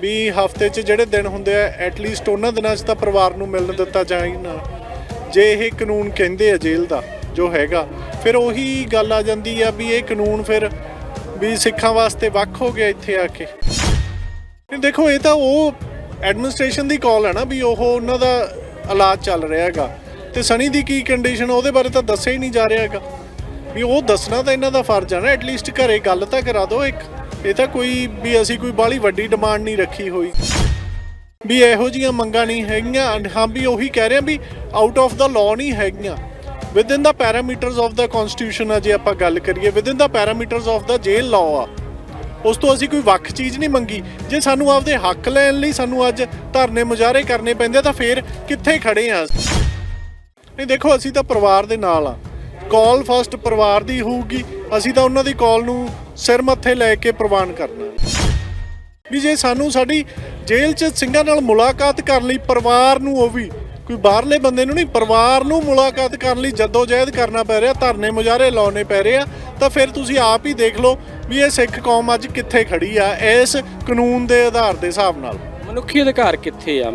ਵੀ ਹਫ਼ਤੇ 'ਚ ਜਿਹੜੇ ਦਿਨ ਹੁੰਦੇ ਆ ਐਟਲੀਸਟ ਉਹਨਾਂ ਦਿਨਾਂ 'ਚ ਤਾਂ ਪਰਿਵਾਰ ਨੂੰ ਮਿਲਣ ਦਿੱਤਾ ਜਾਏ ਨਾ। ਜੇ ਇਹ ਕਾਨੂੰਨ ਕਹਿੰਦੇ ਆ ਜੇਲ੍ਹ ਦਾ, ਜੋ ਹੈਗਾ, ਫਿਰ ਉਹੀ ਗੱਲ ਆ ਜਾਂਦੀ ਆ ਵੀ ਇਹ ਕਾਨੂੰਨ ਫਿਰ ਵੀ ਸਿੱਖਾਂ ਵਾਸਤੇ ਵੱਖ ਹੋ ਗਿਆ ਇੱਥੇ ਆ ਕੇ। ਦੇਖੋ, ਇਹ ਤਾਂ ਉਹ ਐਡਮਿਨਿਸਟ੍ਰੇਸ਼ਨ ਦੀ ਕਾਲ ਹੈ ਨਾ ਵੀ ਉਹ ਉਹਨਾਂ ਦਾ ਇਲਾਜ ਚੱਲ ਰਿਹਾ ਹੈਗਾ। ਤੇ ਸਣੀ ਦੀ ਕੀ ਕੰਡੀਸ਼ਨ ਉਹਦੇ ਬਾਰੇ ਤਾਂ ਦੱਸਿਆ ਹੀ ਨਹੀਂ ਜਾ ਰਿਹਾ ਹੈਗਾ। ਵੀ ਉਹ ਦੱਸਣਾ ਤਾਂ ਇਹਨਾਂ ਦਾ ਫਰਜ਼ ਆ ਨਾ ਐਟਲੀਸਟ ਘਰੇ ਗੱਲ ਤਾਂ ਕਰਾ ਦਿਓ ਇੱਕ। ਇਹ ਤਾਂ ਕੋਈ ਵੀ ਅਸੀਂ ਕੋਈ ਬਾਲੀ ਵੱਡੀ ਡਿਮਾਂਡ ਨਹੀਂ ਰੱਖੀ ਹੋਈ। ਵੀ ਇਹੋ ਜੀਆਂ ਮੰਗਾਂ ਨਹੀਂ ਹੈਗੀਆਂ ਹਾਂ ਵੀ ਉਹੀ ਕਹਿ ਰਹੇ ਆ ਵੀ ਆਊਟ ਆਫ ਦਾ ਲਾਅ ਨਹੀਂ ਹੈਗੀਆਂ। Within the parameters of the constitution ਆ ਜੇ ਆਪਾਂ ਗੱਲ ਕਰੀਏ within the parameters of the jail law ਆ। ਉਸ ਤੋਂ ਅਸੀਂ ਕੋਈ ਵੱਖ ਚੀਜ਼ ਨਹੀਂ ਮੰਗੀ। ਜੇ ਸਾਨੂੰ ਆਪਦੇ ਹੱਕ ਲੈਣ ਲਈ ਸਾਨੂੰ ਅੱਜ ਧਰਨੇ ਮੁਜ਼ਾਹਰੇ ਕਰਨੇ ਪੈਂਦੇ ਤਾਂ ਫੇਰ ਕਿੱਥੇ ਖੜੇ ਆ? ਨਹੀਂ ਦੇਖੋ, ਅਸੀਂ ਤਾਂ ਪਰਿਵਾਰ ਦੇ ਨਾਲ ਆ। ਕਾਲ ਫਸਟ ਪਰਿਵਾਰ ਦੀ ਹੋਊਗੀ, ਅਸੀਂ ਤਾਂ ਉਹਨਾਂ ਦੀ ਕਾਲ ਨੂੰ ਸਿਰ ਮੱਥੇ ਲੈ ਕੇ ਪ੍ਰਵਾਨ ਕਰਨਾ ਵੀ ਜੇ ਸਾਨੂੰ ਸਾਡੀ ਜੇਲ੍ਹ 'ਚ ਸਿੰਘਾਂ ਨਾਲ ਮੁਲਾਕਾਤ ਕਰਨ ਲਈ ਪਰਿਵਾਰ ਨੂੰ ਉਹ ਵੀ, ਕੋਈ ਬਾਹਰਲੇ ਬੰਦੇ ਨੂੰ ਨਹੀਂ, ਪਰਿਵਾਰ ਨੂੰ ਮੁਲਾਕਾਤ ਕਰਨ ਲਈ ਜਦੋਜਹਿਦ ਕਰਨਾ ਪੈ ਰਿਹਾ, ਧਰਨੇ ਮੁਜ਼ਾਹਰੇ ਲਾਉਣੇ ਪੈ ਰਹੇ ਆ, ਤਾਂ ਫਿਰ ਤੁਸੀਂ ਆਪ ਹੀ ਦੇਖ ਲਓ ਵੀ ਇਹ ਸਿੱਖ ਕੌਮ ਅੱਜ ਕਿੱਥੇ ਖੜੀ ਆ, ਇਸ ਕਾਨੂੰਨ ਦੇ ਆਧਾਰ ਦੇ ਹਿਸਾਬ ਨਾਲ। ਮਨੁੱਖੀ ਅਧਿਕਾਰ ਕਿੱਥੇ ਆ?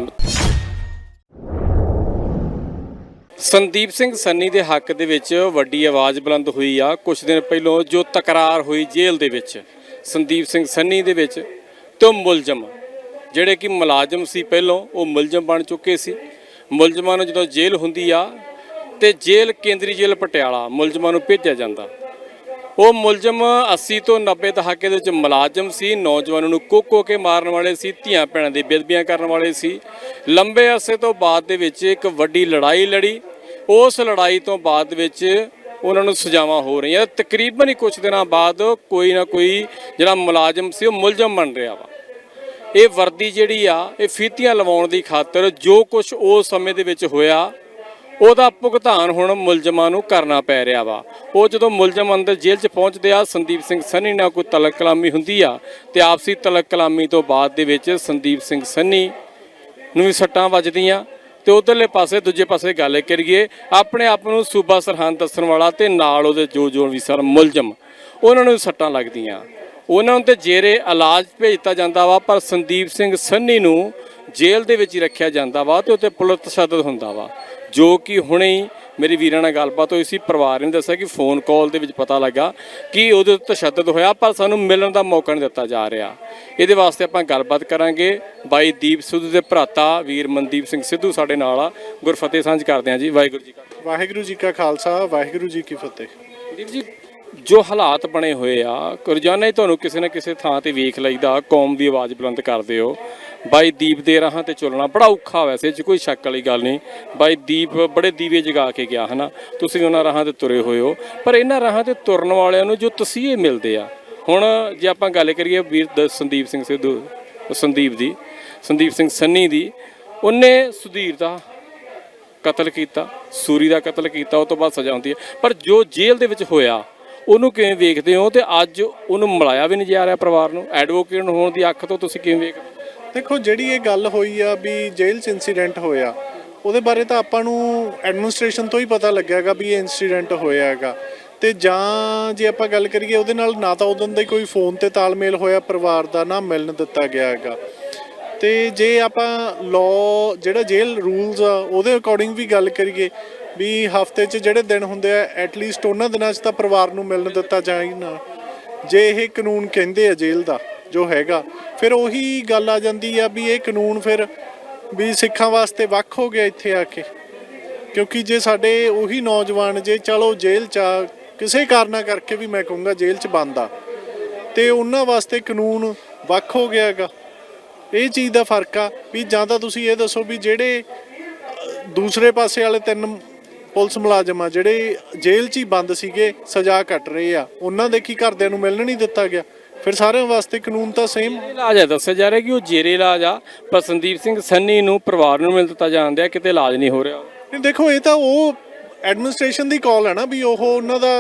ਸੰਦੀਪ ਸਿੰਘ ਸੰਨੀ ਦੇ ਹੱਕ ਦੇ ਵਿੱਚ ਵੱਡੀ ਆਵਾਜ਼ ਬੁਲੰਦ ਹੋਈ ਆ। ਕੁਝ ਦਿਨ ਪਹਿਲਾਂ ਜੋ ਤਕਰਾਰ ਹੋਈ ਜੇਲ੍ਹ ਦੇ ਵਿੱਚ, ਸੰਦੀਪ ਸਿੰਘ ਸੰਨੀ ਦੇ ਵਿੱਚ, ਤੇ ਉਹ ਮੁਲਜ਼ਮ, ਜਿਹੜੇ ਕਿ ਮੁਲਾਜ਼ਮ ਸੀ ਪਹਿਲਾਂ, ਉਹ ਮੁਲਜ਼ਮ ਬਣ ਚੁੱਕੇ ਸੀ। ਮੁਲਜ਼ਮਾਂ ਨੂੰ ਜਦੋਂ ਜੇਲ੍ਹ ਹੁੰਦੀ ਆ, ਤੇ ਜੇਲ੍ਹ ਕੇਂਦਰੀ ਜੇਲ੍ਹ ਪਟਿਆਲਾ ਮੁਲਜ਼ਮਾਂ ਨੂੰ ਭੇਜਿਆ ਜਾਂਦਾ। ਉਹ ਮੁਲਜ਼ਮ 80 ਤੋਂ 90 ਦਹਾਕੇ ਦੇ ਵਿੱਚ ਮੁਲਾਜ਼ਮ ਸੀ, ਨੌਜਵਾਨਾਂ ਨੂੰ ਕੋਕੋ ਕੇ ਮਾਰਨ ਵਾਲੇ ਸੀ, ਧੀਆਂ ਭੈਣਾਂ ਦੀ ਬੇਦਬੀਆਂ ਕਰਨ ਵਾਲੇ ਸੀ। ਲੰਬੇ ਅਰਸੇ ਤੋਂ ਬਾਅਦ ਦੇ ਵਿੱਚ ਇੱਕ ਵੱਡੀ ਲੜਾਈ ਲੜੀ। ਉਸ ਲੜਾਈ ਤੋਂ ਬਾਅਦ ਵਿੱਚ ਉਹਨਾਂ ਨੂੰ ਸਜ਼ਾਵਾਂ ਹੋ ਰਹੀਆਂ। ਤਕਰੀਬਨ ਹੀ ਕੁਝ ਦਿਨਾਂ ਬਾਅਦ ਕੋਈ ਨਾ ਕੋਈ ਜਿਹੜਾ ਮੁਲਾਜ਼ਮ ਸੀ, ਉਹ ਮੁਲਜ਼ਮ ਬਣ ਰਿਹਾ ਵਾ। ਇਹ ਵਰਦੀ ਜਿਹੜੀ ਆ, ਇਹ ਫੀਤੀਆਂ ਲਵਾਉਣ ਦੀ ਖਾਤਰ ਜੋ ਕੁਝ ਉਸ ਸਮੇਂ ਦੇ ਵਿੱਚ ਹੋਇਆ, ਉਹਦਾ ਭੁਗਤਾਨ ਹੁਣ ਮੁਲਜ਼ਮਾਂ ਨੂੰ ਕਰਨਾ ਪੈ ਰਿਹਾ ਵਾ। ਉਹ ਜਦੋਂ ਮੁਲਜ਼ਮ ਅੰਦਰ ਜੇਲ੍ਹ 'ਚ ਪਹੁੰਚਦੇ ਆ, ਸੰਦੀਪ ਸਿੰਘ ਸੰਨੀ ਨਾਲ ਕੋਈ ਤਲਕ ਕਲਾਮੀ ਹੁੰਦੀ ਆ, ਤੇ ਆਪਸੀ ਤਲਕ ਕਲਾਮੀ ਤੋਂ ਬਾਅਦ ਦੇ ਵਿੱਚ ਸੰਦੀਪ ਸਿੰਘ ਸੰਨੀ ਨੂੰ ਵੀ ਸੱਟਾਂ ਵੱਜਦੀਆਂ। ਤੇ ਉਧਰਲੇ ਪਾਸੇ ਦੂਜੇ ਪਾਸੇ ਗੱਲ ਕਰੀਏ, ਆਪਣੇ ਆਪ ਨੂੰ ਸੂਬਾ ਸਰਹੰਦ ਦੱਸਣ ਵਾਲਾ ਤੇ ਨਾਲ ਉਹਦੇ ਜੋ ਜੋ ਵੀ ਸਰ ਮੁਲਜ਼ਮ, ਉਹਨਾਂ ਨੂੰ ਸੱਟਾਂ ਲੱਗਦੀਆਂ। ਉਹਨਾਂ ਨੂੰ ਤੇ ਜੇਰੇ ਇਲਾਜ ਭੇਜਤਾ ਜਾਂਦਾ ਵਾ, ਪਰ ਸੰਦੀਪ ਸਿੰਘ ਸੰਨੀ ਨੂੰ ਜੇਲ੍ਹ ਦੇ ਵਿੱਚ ਹੀ ਰੱਖਿਆ ਜਾਂਦਾ ਵਾ ਤੇ ਉੱਤੇ ਪੁਲਿਸ ਤਸ਼ੱਦਦ ਹੁੰਦਾ ਵਾ। ਜੋ ਕਿ ਹੁਣੇ ਹੀ ਮੇਰੀ ਵੀਰਾਂ ਨਾਲ ਗੱਲਬਾਤ ਹੋਈ ਸੀ ਪਰਿਵਾਰ ਨੇ ਦੱਸਿਆ ਕਿ ਫੋਨ ਕਾਲ ਦੇ ਵਿੱਚ ਪਤਾ ਲੱਗਾ ਕਿ ਉਹਦੇ ਉੱਤੇ ਤਸ਼ੱਦਦ ਹੋਇਆ ਪਰ ਸਾਨੂੰ ਮਿਲਣ ਦਾ ਮੌਕਾ ਨਹੀਂ ਦਿੱਤਾ ਜਾ ਰਿਹਾ। ਇਹਦੇ ਵਾਸਤੇ ਆਪਾਂ ਗੱਲਬਾਤ ਕਰਾਂਗੇ। ਬਾਈ ਦੀਪ ਸਿੱਧੂ ਦੇ ਭਰਾਤਾ ਵੀਰ ਮਨਦੀਪ ਸਿੰਘ ਸਿੱਧੂ ਸਾਡੇ ਨਾਲ ਆ। ਗੁਰਫਤਿਹ ਸਾਂਝ ਕਰਦੇ ਹਾਂ ਜੀ। ਵਾਹਿਗੁਰੂ ਜੀ ਕਾ ਵਾਹਿਗੁਰੂ ਜੀ ਕਾ ਖਾਲਸਾ ਵਾਹਿਗੁਰੂ ਜੀ ਕੀ ਫਤਿਹ। ਦੀਪ ਜੀ ਜੋ ਹਾਲਾਤ ਬਣੇ ਹੋਏ ਆ ਰੋਜ਼ਾਨਾ ਹੀ ਤੁਹਾਨੂੰ ਕਿਸੇ ਨਾ ਕਿਸੇ ਥਾਂ ਤੇ ਵੇਖ ਲਈਦਾ ਕੌਮ ਦੀ ਆਵਾਜ਼ ਬੁਲੰਦ ਕਰਦੇ ਹੋ। ਬਾਈ ਦੀਪ ਦੇ ਰਾਹਾਂ ਤੇ ਚੱਲਣਾ ਬੜਾ ਔਖਾ ਵੈਸੇ, ਇਹ 'ਚ ਕੋਈ ਸ਼ੱਕ ਵਾਲੀ ਗੱਲ ਨਹੀਂ। ਬਾਈ ਦੀਪ ਬੜੇ ਦੀਵੇ ਜਗਾ ਕੇ ਗਿਆ, ਹਨਾ? ਤੁਸੀਂ ਉਹਨਾਂ ਰਾਹਾਂ ਤੇ ਤੁਰੇ ਹੋਏ ਹੋ। ਪਰ ਇਹਨਾਂ ਰਾਹਾਂ ਤੇ ਤੁਰਨ ਵਾਲਿਆਂ ਨੂੰ ਜੋ ਤਸੀਹੇ ਮਿਲਦੇ ਆ। ਹੁਣ ਜੇ ਆਪਾਂ ਗੱਲ ਕਰੀਏ ਵੀਰ ਦ- ਸੰਦੀਪ ਸਿੰਘ ਸਿੱਧੂ, ਸੰਦੀਪ ਦੀ, ਸੰਦੀਪ ਸਿੰਘ ਸੰਨੀ ਦੀ, ਉਹਨੇ ਸੁਧੀਰ ਦਾ ਕਤਲ ਕੀਤਾ, ਸੂਰੀ ਦਾ ਕਤਲ ਕੀਤਾ, ਉਹ ਤੋਂ ਬਾਅਦ ਸਜ਼ਾ ਹੁੰਦੀ ਹੈ। ਪਰ ਜੋ ਜੇਲ੍ਹ ਦੇ ਵਿੱਚ ਹੋਇਆ, ਉਹਨੂੰ ਕਿਵੇਂ ਵੇਖਦੇ ਹੋ? ਤੇ ਅੱਜ ਉਹਨੂੰ ਮਿਲਾਇਆ ਵੀ ਨਹੀਂ ਜਾ ਰਿਹਾ ਪਰਿਵਾਰ ਨੂੰ? ਐਡਵੋਕੇਟ ਹੋਣ ਦੀ ਅੱਖ ਤੋਂ ਤੁਸੀਂ ਕਿਵੇਂ ਵੇਖਦੇ ਦੇਖੋ, ਜਿਹੜੀ ਇਹ ਗੱਲ ਹੋਈ ਆ ਵੀ ਜੇਲ੍ਹ 'ਚ ਇਨਸੀਡੈਂਟ ਹੋਇਆ, ਉਹਦੇ ਬਾਰੇ ਤਾਂ ਆਪਾਂ ਨੂੰ ਐਡਮਿਨਿਸਟ੍ਰੇਸ਼ਨ ਤੋਂ ਹੀ ਪਤਾ ਲੱਗਿਆਗਾ ਵੀ ਇਹ ਇਨਸੀਡੈਂਟ ਹੋਇਆ ਹੈਗਾ। ਤੇ ਜਾਂ ਜੇ ਆਪਾਂ ਗੱਲ ਕਰੀਏ, ਉਹਦੇ ਨਾਲ ਨਾ ਤਾਂ ਉਦੋਂ ਦਾ ਹੀ ਕੋਈ ਫੋਨ ਤੇ ਤਾਲਮੇਲ ਹੋਇਆ, ਪਰਿਵਾਰ ਦਾ ਨਾ ਮਿਲਣ ਦਿੱਤਾ ਗਿਆ ਹੈਗਾ। ਤੇ ਜੇ ਆਪਾਂ ਲਾਅ ਜਿਹੜਾ ਜੇਲ੍ਹ ਰੂਲਸ ਆ, ਉਹਦੇ ਅਕੋਰਡਿੰਗ ਵੀ ਗੱਲ ਕਰੀਏ, ਵੀ ਹਫ਼ਤੇ 'ਚ ਜਿਹੜੇ ਦਿਨ ਹੁੰਦੇ ਆ ਐਟਲੀਸਟ ਉਹਨਾਂ ਦਿਨਾਂ 'ਚ ਤਾਂ ਪਰਿਵਾਰ ਨੂੰ ਮਿਲਣ ਦਿੱਤਾ ਜਾਏ ਨਾ। ਜੇ ਇਹ ਕਾਨੂੰਨ ਕਹਿੰਦੇ ਆ ਜੇਲ੍ਹ ਦਾ, ਜੋ ਹੈਗਾ ਫਿਰ ਉਹੀ ਗੱਲ ਆ ਜਾਂਦੀ ਆ ਵੀ ਇਹ ਕਾਨੂੰਨ ਫਿਰ ਵੀ ਸਿੱਖਾਂ ਵਾਸਤੇ ਵੱਖ ਹੋ ਗਿਆ ਇੱਥੇ ਆ ਕੇ। ਕਿਉਂਕਿ ਜੇ ਸਾਡੇ ਉਹੀ ਨੌਜਵਾਨ ਜੇ ਚਲੋ ਜੇਲ੍ਹ ਚ ਆ, ਕਿਸੇ ਕਾਰਨਾ ਕਰਕੇ ਵੀ ਮੈਂ ਕਹੂੰਗਾ ਜੇਲ੍ਹ ਚ ਬੰਦ ਆ। ਤੇ ਉਹਨਾਂ ਵਾਸਤੇ ਕਾਨੂੰਨ ਵੱਖ ਹੋ ਗਿਆ ਹੈਗਾ। ਇਹ ਚੀਜ਼ ਦਾ ਫ਼ਰਕ ਆ ਵੀ ਜਾਂ ਤਾਂ ਤੁਸੀਂ ਇਹ ਦੱਸੋ ਵੀ ਜਿਹੜੇ ਅਹ, ਦੂਸਰੇ ਪਾਸੇ ਵਾਲੇ ਤਿੰਨ ਪੁਲਿਸ ਮੁਲਾਜ਼ਮ ਆ ਜਿਹੜੇ ਜੇਲ੍ਹ 'ਚ ਹੀ ਬੰਦ ਸੀਗੇ ਸਜ਼ਾ ਕੱਟ ਰਹੇ ਆ। ਉਹਨਾਂ ਦੇ ਕੀ ਘਰਦਿਆਂ ਨੂੰ ਮਿਲਣ ਨਹੀਂ ਦਿੱਤਾ ਗਿਆ? ਫਿਰ ਸਾਰਿਆਂ ਵਾਸਤੇ ਕਾਨੂੰਨ ਤਾਂ ਸੇਮ ਇਲਾਜ ਹੈ ਦੱਸਿਆ ਜਾ ਰਿਹਾ ਕਿ ਉਹ ਜੇਰੇ ਇਲਾਜ ਆ ਪਰ ਸੰਦੀਪ ਸਿੰਘ ਸੰਨੀ ਨੂੰ ਪਰਿਵਾਰ ਨੂੰ ਮਿਲ ਦਿੱਤਾ ਜਾਂਦਿਆ ਕਿਤੇ ਇਲਾਜ ਨਹੀਂ ਹੋ ਰਿਹਾ। ਨਹੀਂ ਦੇਖੋ ਇਹ ਤਾਂ ਉਹ ਐਡਮਿਨਿਸਟ੍ਰੇਸ਼ਨ ਦੀ ਕਾਲ ਹੈ ਨਾ ਵੀ ਉਹ ਉਹਨਾਂ ਦਾ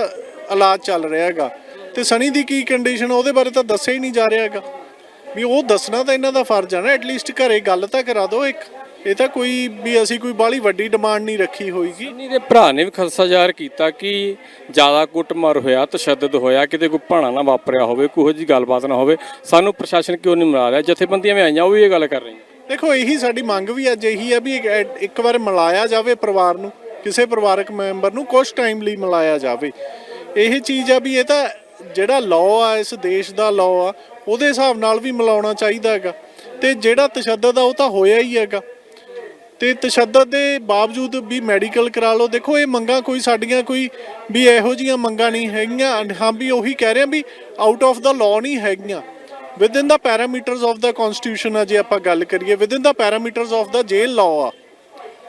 ਇਲਾਜ ਚੱਲ ਰਿਹਾ ਹੈਗਾ। ਤੇ ਸਣੀ ਦੀ ਕੀ ਕੰਡੀਸ਼ਨ ਉਹਦੇ ਬਾਰੇ ਤਾਂ ਦੱਸਿਆ ਹੀ ਨਹੀਂ ਜਾ ਰਿਹਾ ਹੈਗਾ। ਵੀ ਉਹ ਦੱਸਣਾ ਤਾਂ ਇਹਨਾਂ ਦਾ ਫਰਜ਼ ਹੈ ਨਾ ਐਟਲੀਸਟ ਘਰੇ ਗੱਲ ਤਾਂ ਕਰਾ ਦਿਓ ਇੱਕ। ਇਹ ਤਾਂ ਕੋਈ ਵੀ ਅਸੀਂ ਕੋਈ ਬਾਹਲੀ ਵੱਡੀ ਡਿਮਾਂਡ ਨਹੀਂ ਰੱਖੀ ਹੋਈਗੀ। ਸੰਨੀ ਦੇ ਭਰਾ ਨੇ ਵੀ ਖਦਸ਼ਾ ਜ਼ਾਹਰ ਕੀਤਾ ਕਿ ਜ਼ਿਆਦਾ ਕੁੱਟਮਾਰ ਹੋਇਆ ਤਸ਼ੱਦਦ ਹੋਇਆ ਕਿਤੇ ਕੋਈ ਭਾਣਾ ਨਾ ਵਾਪਰਿਆ ਹੋਵੇ ਕੋਈ ਜੀ ਗੱਲਬਾਤ ਨਾ ਹੋਵੇ। ਸਾਨੂੰ ਪ੍ਰਸ਼ਾਸਨ ਕਿਉਂ ਨਹੀਂ ਮਿਲਾ ਰਿਹਾ? ਜਥੇਬੰਦੀਆਂ ਵੀ ਆਈਆਂ ਉਹ ਵੀ ਇਹ ਗੱਲ ਕਰ ਰਹੀਆਂ। ਦੇਖੋ ਇਹੀ ਸਾਡੀ ਮੰਗ ਵੀ ਅੱਜ ਇਹੀ ਹੈ ਵੀ ਇੱਕ- ਇੱਕ ਵਾਰ ਮਿਲਾਇਆ ਜਾਵੇ ਪਰਿਵਾਰ ਨੂੰ ਕਿਸੇ ਪਰਿਵਾਰਕ ਮੈਂਬਰ ਨੂੰ ਕੁਝ ਟਾਈਮ ਲਈ ਮਿਲਾਇਆ ਜਾਵੇ। ਇਹ ਚੀਜ਼ ਆ ਵੀ ਇਹ ਤਾਂ ਜਿਹੜਾ ਲਾਅ ਆ ਇਸ ਦੇਸ਼ ਦਾ ਲਾਅ ਆ ਉਹਦੇ ਹਿਸਾਬ ਨਾਲ ਵੀ ਮਿਲਾਉਣਾ ਚਾਹੀਦਾ ਹੈਗਾ। ਤੇ ਜਿਹੜਾ ਤਸ਼ੱਦਦ ਆ ਉਹ ਤਾਂ ਹੋਇਆ ਹੀ ਹੈਗਾ। ਤੇ ਤਸ਼ੱਦਦ ਦੇ ਬਾਵਜੂਦ ਵੀ ਮੈਡੀਕਲ ਕਰਾ ਲਓ, ਦੇਖੋ ਇਹ ਮੰਗਾਂ ਕੋਈ ਸਾਡੀਆਂ ਕੋਈ ਵੀ ਇਹੋ ਜੀਆਂ ਮੰਗਾਂ ਨਹੀਂ ਹੈਗੀਆਂ। ਹਾਂ ਵੀ ਉਹੀ ਕਹਿ ਰਹੇ ਆ ਵੀ ਆਊਟ ਆਫ ਦਾ ਲਾਅ ਨਹੀਂ ਹੈਗੀਆਂ। Within the parameters of the constitution ਆ ਜੇ ਆਪਾਂ ਗੱਲ ਕਰੀਏ within the parameters of the jail law ਆ।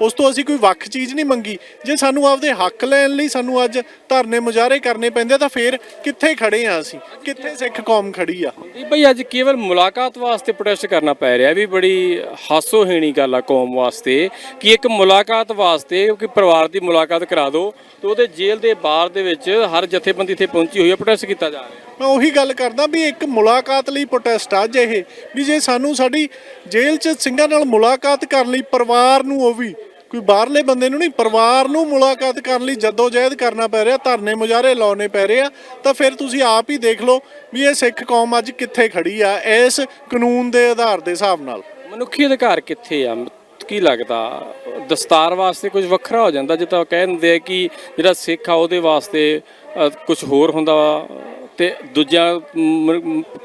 ਉਸ ਤੋਂ ਅਸੀਂ ਕੋਈ ਵੱਖ ਚੀਜ਼ ਨਹੀਂ ਮੰਗੀ। ਜੇ ਸਾਨੂੰ ਆਪਦੇ ਹੱਕ ਲੈਣ ਲਈ ਸਾਨੂੰ ਅੱਜ ਧਰਨੇ ਮੁਜ਼ਾਹਰੇ ਕਰਨੇ ਪੈਂਦੇ ਆ, ਤਾਂ ਫੇਰ ਕਿੱਥੇ ਖੜੇ ਆ ਅਸੀਂ? ਕਿੱਥੇ ਸਿੱਖ ਕੌਮ ਖੜੀ ਆ? ਇਹ ਭਈ ਅੱਜ ਕੇਵਲ ਮੁਲਾਕਾਤ ਵਾਸਤੇ ਪ੍ਰੋਟੈਸਟ ਕਰਨਾ ਪੈ ਰਿਹਾ। ਵੀ ਬੜੀ ਹਾਸੋਹੀਣੀ ਗੱਲ ਆ ਕੌਮ ਵਾਸਤੇ ਕਿ ਇੱਕ ਮੁਲਾਕਾਤ ਵਾਸਤੇ ਕਿ ਪਰਿਵਾਰ ਦੀ ਮੁਲਾਕਾਤ ਕਰਾ ਦਿਓ, ਤੇ ਉਹਦੇ ਜੇਲ੍ਹ ਦੇ ਬਾਹਰ ਦੇ ਵਿੱਚ ਹਰ ਜਥੇਬੰਦੀ ਇੱਥੇ ਪਹੁੰਚੀ ਹੋਈ ਹੈ ਪ੍ਰੋਟੈਸਟ ਕੀਤਾ ਜਾ ਰਿਹਾ। ਮੈਂ ਉਹੀ ਗੱਲ ਕਰਦਾ ਵੀ ਇੱਕ ਮੁਲਾਕਾਤ ਲਈ ਪ੍ਰੋਟੈਸਟ ਆ ਅੱਜ ਇਹ ਵੀ ਜੇ ਸਾਨੂੰ ਸਾਡੀ ਜੇਲ੍ਹ 'ਚ ਸਿੰਘਾਂ ਨਾਲ ਮੁਲਾਕਾਤ ਕਰਨ ਲਈ ਪਰਿਵਾਰ ਨੂੰ ਉਹ ਵੀ, ਕੋਈ ਬਾਹਰਲੇ ਬੰਦੇ ਨੂੰ ਨਹੀਂ, ਪਰਿਵਾਰ ਨੂੰ ਮੁਲਾਕਾਤ ਕਰਨ ਲਈ ਜਦੋਜਹਿਦ ਕਰਨਾ ਪੈ ਰਿਹਾ, ਧਰਨੇ ਮੁਜ਼ਾਹਰੇ ਲਾਉਣੇ ਪੈ ਰਹੇ ਆ, ਤਾਂ ਫਿਰ ਤੁਸੀਂ ਆਪ ਹੀ ਦੇਖ ਲਓ ਵੀ ਇਹ ਸਿੱਖ ਕੌਮ ਅੱਜ ਕਿੱਥੇ ਖੜੀ ਆ, ਇਸ ਕਾਨੂੰਨ ਦੇ ਆਧਾਰ ਦੇ ਹਿਸਾਬ ਨਾਲ। ਮਨੁੱਖੀ ਅਧਿਕਾਰ ਕਿੱਥੇ ਆ? ਕੀ ਲੱਗਦਾ? ਦਸਤਾਰ ਵਾਸਤੇ ਕੁਝ ਵੱਖਰਾ ਹੋ ਜਾਂਦਾ ਜਿੱਦਾਂ ਕਹਿ ਦਿੰਦੇ ਆ ਕਿ ਜਿਹੜਾ ਸਿੱਖ ਆ ਉਹਦੇ ਵਾਸਤੇ ਕੁਝ ਹੋਰ ਹੁੰਦਾ ਵਾ ਤੇ ਦੂਜਿਆਂ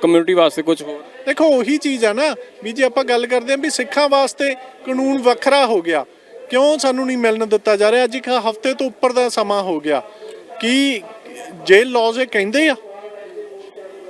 ਕਮਿਊਨਿਟੀ ਵਾਸਤੇ ਕੁਝ ਹੋਰ। ਦੇਖੋ, ਉਹੀ ਚੀਜ਼ ਆ ਨਾ ਵੀ ਜੇ ਆਪਾਂ ਗੱਲ ਕਰਦੇ ਹਾਂ ਵੀ ਸਿੱਖਾਂ ਵਾਸਤੇ ਕਾਨੂੰਨ ਵੱਖਰਾ ਹੋ ਗਿਆ। ਕਿਉਂ ਸਾਨੂੰ ਨਹੀਂ ਮਿਲਣ ਦਿੱਤਾ ਜਾ ਰਿਹਾ? ਅੱਜ ਇੱਕ ਹਫ਼ਤੇ ਤੋਂ ਉੱਪਰ ਦਾ ਸਮਾਂ ਹੋ ਗਿਆ। ਕੀ ਜੇਲ ਲਾਜ਼ ਇਹ ਕਹਿੰਦੇ ਆ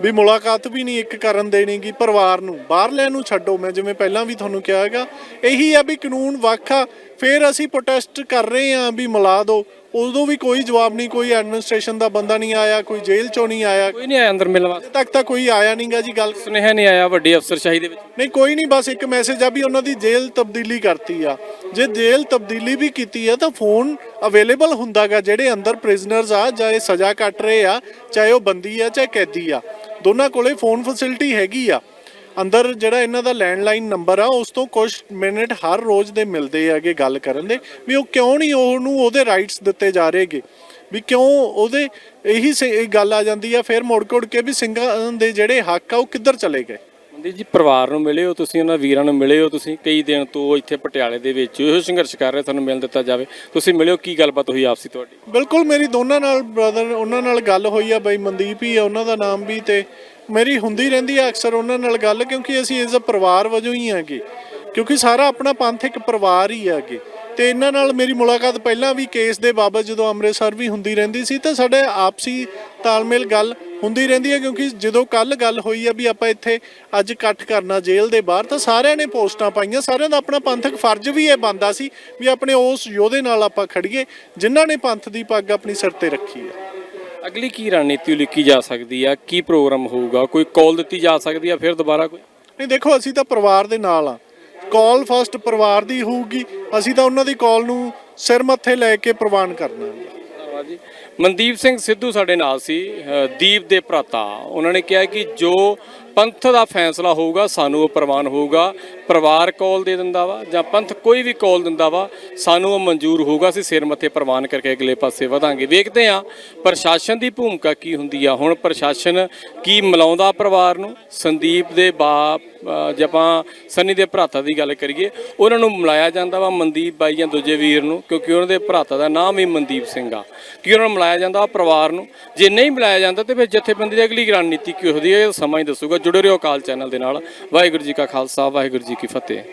ਵੀ ਮੁਲਾਕਾਤ ਵੀ ਨਹੀਂ ਇੱਕ ਕਰਨ ਦੇਣੀਗੀ ਪਰਿਵਾਰ ਨੂੰ, ਬਾਹਰਲਿਆਂ ਨੂੰ ਛੱਡੋ। ਮੈਂ ਜਿਵੇਂ ਪਹਿਲਾਂ ਵੀ ਤੁਹਾਨੂੰ ਕਿਹਾ ਹੈਗਾ, ਇਹੀ ਆ ਵੀ ਕਾਨੂੰਨ ਵੱਖ ਆ। ਫਿਰ ਅਸੀਂ ਪ੍ਰੋਟੈਸਟ ਕਰ ਰਹੇ ਆ ਵੀ ਮਿਲਾ ਦਿਓ। ਉਦੋਂ ਵੀ ਕੋਈ ਜਵਾਬ ਨਹੀਂ ਕੋਈ ਐਡਮਿਨਿਸਟ੍ਰੇਸ਼ਨ ਦਾ ਬੰਦਾ ਨਹੀਂ ਆਇਆ ਕੋਈ ਜੇਲ੍ਹ ਚੋਂ ਨਹੀਂ ਆਇਆ। ਕੋਈ ਨਹੀਂ ਆਇਆ ਅੰਦਰ ਮਿਲਣ ਵਾਸਤੇ। ਅਜੇ ਤੱਕ ਤਾਂ ਕੋਈ ਆਇਆ ਨਹੀਂਗਾ ਜੀ ਗੱਲ। ਸੁਨੇਹਾ ਨਹੀਂ ਆਇਆ ਵੱਡੀ ਅਫਸਰਸ਼ਾਹੀ ਦੇ ਵਿੱਚ। ਨਹੀਂ ਕੋਈ ਨਹੀਂ ਬਸ ਇੱਕ ਮੈਸੇਜ ਆ ਵੀ ਉਹਨਾਂ ਦੀ ਜੇਲ੍ਹ ਤਬਦੀਲੀ ਕਰਤੀ ਆ। ਜੇ ਜੇਲ੍ਹ ਤਬਦੀਲੀ ਵੀ ਕੀਤੀ ਆ ਤਾਂ ਫੋਨ ਅਵੇਲੇਬਲ ਹੁੰਦਾਗਾ ਜਿਹੜੇ ਅੰਦਰ ਪ੍ਰਿਜ਼ਨਰਸ ਆ ਚਾਹੇ ਸਜ਼ਾ ਕੱਟ ਰਹੇ ਆ ਚਾਹੇ ਉਹ ਬੰਦੀ ਆ ਚਾਹੇ ਕੈਦੀ ਆ। ਦੋਨਾਂ ਕੋਲੇ ਫੋਨ ਫੈਸਿਲਿਟੀ ਹੈਗੀ ਆ। ਅੰਦਰ ਜਿਹੜਾ ਇਹਨਾਂ ਦਾ ਲੈਂਡਲਾਈਨ ਨੰਬਰ ਆ, ਉਸ ਤੋਂ ਕੁਝ ਮਿੰਟ ਹਰ ਰੋਜ਼ ਦੇ ਮਿਲਦੇ ਹੈਗੇ ਗੱਲ ਕਰਨ ਦੇ, ਵੀ ਉਹ ਕਿਉਂ ਨਹੀਂ ਉਹਨੂੰ ਉਹਦੇ ਰਾਈਟਸ ਦਿੱਤੇ ਜਾ ਰਹੇਗੇ ਵੀ ਕਿਉਂ ਉਹਦੇ, ਇਹੀ ਸੇ- ਗੱਲ ਆ ਜਾਂਦੀ ਆ, ਫਿਰ ਮੁੜ ਕੁੜ ਕੇ ਵੀ ਸਿੰਘਾਂ ਦੇ ਜਿਹੜੇ ਹੱਕ ਆ, ਉਹ ਕਿੱਧਰ ਚਲੇ ਗਏ? ਮੰਦੀ ਜੀ ਪਰਿਵਾਰ ਨੂੰ ਮਿਲੇ ਹੋ ਤੁਸੀਂ ਉਹਨਾਂ ਵੀਰਾਂ ਨੂੰ ਮਿਲੇ ਹੋ ਤੁਸੀਂ ਕਈ ਦਿਨ ਤੋਂ ਇੱਥੇ ਪਟਿਆਲੇ ਦੇ ਵਿੱਚ ਇਹੋ ਸੰਘਰਸ਼ ਕਰ ਰਹੇ, ਤੁਹਾਨੂੰ ਮਿਲ ਦਿੱਤਾ ਜਾਵੇ। ਤੁਸੀਂ ਮਿਲਿਓ, ਕੀ ਗੱਲਬਾਤ ਹੋਈ ਆਪਸੀ ਤੁਹਾਡੀ? ਬਿਲਕੁਲ ਮੇਰੀ ਦੋਨਾਂ ਨਾਲ ਬ੍ਰਦਰ ਉਹਨਾਂ ਨਾਲ ਗੱਲ ਹੋਈ ਆ, ਬਈ ਮਨਦੀਪ ਹੀ ਆ, ਉਹਨਾਂ ਦਾ ਨਾਮ ਵੀ ਤੇ ਮੇਰੀ ਹੁੰਦੀ ਰਹਿੰਦੀ ਆ ਅਕਸਰ ਉਹਨਾਂ ਨਾਲ ਗੱਲ, ਕਿਉਂਕਿ ਅਸੀਂ ਐਜ਼ ਪਰਿਵਾਰ ਵਜੋਂ ਹੀ ਆਗੇ ਕਿਉਂਕਿ ਸਾਰਾ ਆਪਣਾ ਪੰਥ ਇੱਕ ਪਰਿਵਾਰ ਹੀ ਆਗੇ ਤੇ ਇਹਨਾਂ ਨਾਲ ਮੇਰੀ ਮੁਲਾਕਾਤ ਪਹਿਲਾਂ ਵੀ ਕੇਸ ਦੇ ਬਾਬਤ ਜਦੋਂ ਅੰਮ੍ਰਿਤਸਰ ਵੀ ਹੁੰਦੀ ਰਹਿੰਦੀ ਸੀ ਤਾਂ ਸਾਡੇ ਆਪਸੀ ਤਾਲਮੇਲ ਗੱਲ ਹੁੰਦੀ ਰਹਿੰਦੀ ਹੈ ਕਿਉਂਕਿ ਜਦੋਂ ਕੱਲ ਗੱਲ ਹੋਈ ਆ ਵੀ ਆਪਾਂ ਇੱਥੇ ਅੱਜ ਇਕੱਠ ਕਰਨਾ ਜੇਲ੍ਹ ਦੇ ਬਾਹਰ ਤਾਂ ਸਾਰਿਆਂ ਨੇ ਪੋਸਟਾਂ ਪਾਈਆਂ ਸਾਰਿਆਂ ਦਾ ਆਪਣਾ ਪੰਥਕ ਫਰਜ਼ ਵੀ ਇਹ ਬੰਦਾ ਸੀ ਵੀ ਆਪਣੇ ਉਸ ਯੋਧੇ ਨਾਲ ਆਪਾਂ ਖੜੀਏ ਜਿਨ੍ਹਾਂ ਨੇ ਪੰਥ ਦੀ ਪੱਗ ਆਪਣੀ ਸਿਰ ਤੇ ਰੱਖੀ ਆ ਅਗਲੀ ਕੀ ਰਣਨੀਤੀ ਉਲੀਕੀ ਜਾ ਸਕਦੀ ਆ? ਕੀ ਪ੍ਰੋਗਰਾਮ ਹੋਊਗਾ? ਕੋਈ ਕਾਲ ਦਿੱਤੀ ਜਾ ਸਕਦੀ ਆ ਫਿਰ ਦੁਬਾਰਾ ਕੋਈ? ਨਹੀਂ ਦੇਖੋ ਅਸੀਂ ਤਾਂ ਪਰਿਵਾਰ ਦੇ ਨਾਲ ਆ। ਕਾਲ ਫਸਟ ਪਰਿਵਾਰ ਦੀ ਹੋਊਗੀ, ਅਸੀਂ ਤਾਂ ਉਹਨਾਂ ਦੀ ਕਾਲ ਨੂੰ ਸਿਰ ਮੱਥੇ ਲੈ ਕੇ ਪ੍ਰਵਾਨ ਕਰਨਾ ਹੈ। ਧੰਨਵਾਦ ਜੀ। ਮਨਦੀਪ ਸਿੰਘ ਸਿੱਧੂ ਸਾਡੇ ਨਾਲ ਸੀ ਦੀਪ ਦੇ ਭਰਾਤਾ ਉਹਨਾਂ ਨੇ ਕਿਹਾ ਕਿ ਜੋ ਪੰਥ ਦਾ ਫੈਸਲਾ ਹੋਊਗਾ, ਸਾਨੂੰ ਉਹ ਪ੍ਰਵਾਨ ਹੋਊਗਾ। ਪਰਿਵਾਰ ਕੌਲ ਦੇ ਦਿੰਦਾ ਵਾ ਜਾਂ ਪੰਥ ਕੋਈ ਵੀ ਕੌਲ ਦਿੰਦਾ ਵਾ ਸਾਨੂੰ ਉਹ ਮਨਜ਼ੂਰ ਹੋਊਗਾ ਅਸੀਂ ਸਿਰ ਮੱਥੇ ਪ੍ਰਵਾਨ ਕਰਕੇ ਅਗਲੇ ਪਾਸੇ ਵਧਾਂਗੇ। ਵੇਖਦੇ ਆ ਪ੍ਰਸ਼ਾਸਨ ਦੀ ਭੂਮਿਕਾ ਕੀ ਹੁੰਦੀ ਆ। ਹੁਣ ਪ੍ਰਸ਼ਾਸਨ ਕੀ ਮਿਲਾਉਂਦਾ ਪਰਿਵਾਰ ਨੂੰ? ਸੰਦੀਪ ਦੇ ਬਾਪ ਅ, ਆਪਾਂ ਸੰਨੀ ਦੇ ਭਰਾਤਾ ਦੀ ਗੱਲ ਕਰੀਏ ਉਹਨਾਂ ਨੂੰ ਮਿਲਾਇਆ ਜਾਂਦਾ ਵਾ ਮਨਦੀਪ ਬਾਈ ਜਾਂ ਦੂਜੇ ਵੀਰ ਨੂੰ ਕਿਉਂਕਿ ਉਹਨਾਂ ਦੇ ਭਰਾਤਾ ਦਾ ਨਾਮ ਹੀ ਮਨਦੀਪ ਸਿੰਘ ਆ। ਕਿ ਉਹਨਾਂ ਨੂੰ ਮਿਲਾਇਆ ਜਾਂਦਾ ਵਾ ਪਰਿਵਾਰ ਨੂੰ? ਜੇ ਨਹੀਂ ਮਿਲਾਇਆ ਜਾਂਦਾ ਤੇ ਫਿਰ ਜਥੇਬੰਦੀ ਦੀ ਅਗਲੀ ਰਣਨੀਤੀ ਕੀ ਹੁੰਦੀ ਹੈ ਇਹ ਸਮਾਂ ਹੀ ਦੱਸੂਗਾ। ਜੁੜੇ ਰਹੋ ਅਕਾਲ ਚੈਨਲ ਦੇ ਨਾਲ। ਵਾਹਿਗੁਰੂ ਜੀ ਕਾ ਖਾਲਸਾ ਵਾਹਿਗੁਰੂ ਜੀ ਕੀ ਫਤਿਹ